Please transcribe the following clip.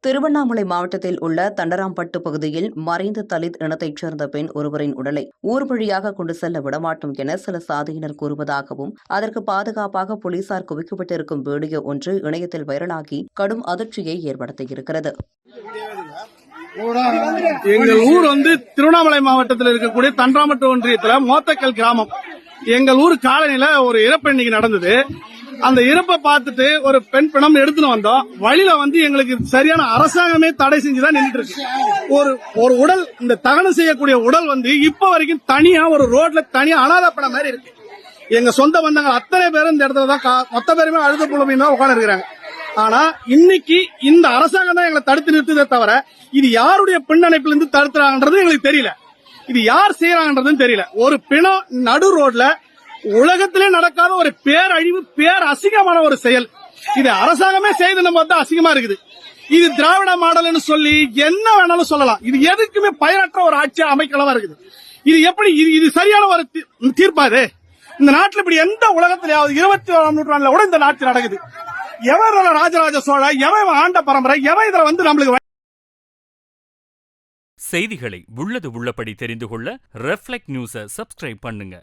திருவண்ணாமலை மாவட்டத்தில் உள்ள தண்டராம்பட்டு பகுதியில் மறைந்த தலித் இனத்தைச் சேர்ந்த பெண் ஒருவரின் உடலை ஊர் வழியாக கொண்டு செல்ல விடமாட்டோம் என சில சாதியினர் கூறுவதாகவும் அதற்கு பாதுகாப்பாக போலீசார் குவிக்கப்பட்டிருக்கும் வீடியோ ஒன்று இணையத்தில் வைரலாகி கடும் அதிர்ச்சியை ஏற்படுத்தியிருக்கிறது. எங்கள் ஊர் வந்து திருவண்ணாமலை மாவட்டத்தில் இருக்கக்கூடிய தண்டராம்பட்டு ஒன்றியத்தில் மோத்தக்கல் கிராமம். எங்கள் ஊர் காலனில ஒரு இறப்பு நடந்தது. அந்த இறப்பை பார்த்துட்டு ஒரு பெண் பிணம் எடுத்துன்னு வந்தோம். வழியில வந்து எங்களுக்கு சரியான அரசாங்கமே தடை செஞ்சுதான் நின்றுட்டு இருக்கு ஒரு ஒரு உடல் இந்த தகனம் செய்யக்கூடிய உடல் வந்து இப்ப வரைக்கும் தனியா ஒரு ரோட்ல தனியா அனாதை படம் மாதிரி இருக்கு. எங்க சொந்த பந்தங்கள் அத்தனை பேரும் இந்த இடத்துல தான் கா- மொத்த பேருமே அழுத புலமையும் தான் உட்கார்ந்து இருக்கிறாங்க ஆனா இன்னைக்கு இந்த அரசாங்கம் தான் எங்களை தடுத்து நிறுத்துதே தவிர இது யாருடைய பின்னணைப்புல இருந்து தடுத்துறாங்கன்றது எங்களுக்கு தெரியல. இது யார் செய்யறாங்கன்றதும் தெரியல. ஒரு பிணம் நடு ரோட்ல உலகத்திலே நடக்காத ஒரு பேரழிவு பேர் அசிங்கமான ஒரு செயல். இது அரசாங்கமே செய்து பார்த்தா அசிங்கமா இருக்குது. இது திராவிட மாடல்னு சொல்லி என்ன வேணாலும் சொல்லலாம். இது எதுக்குமே பயனற்ற ஒரு ஆட்சியா அமைக்கலாம் இருக்குது. இது எப்படி இது இது சரியான ஒரு தீ- தீர்ப்பா இது? இந்த நாட்டில் இப்படி எந்த உலகத்திலேயாவது இருபத்தி ஓராம் நூற்றாண்டுல கூட இந்த நாட்டில் நடக்குது. எவர் ராஜராஜ சோழ எவன் ஆண்ட பரம்பரை எவன் இதுல வந்து நம்மளுக்கு செய்திகளை உள்ளது உள்ளபடி தெரிந்து கொள்ள ரெஃப்ளெக்ட் நியூஸை சப்ஸ்கிரைப் பண்ணுங்க.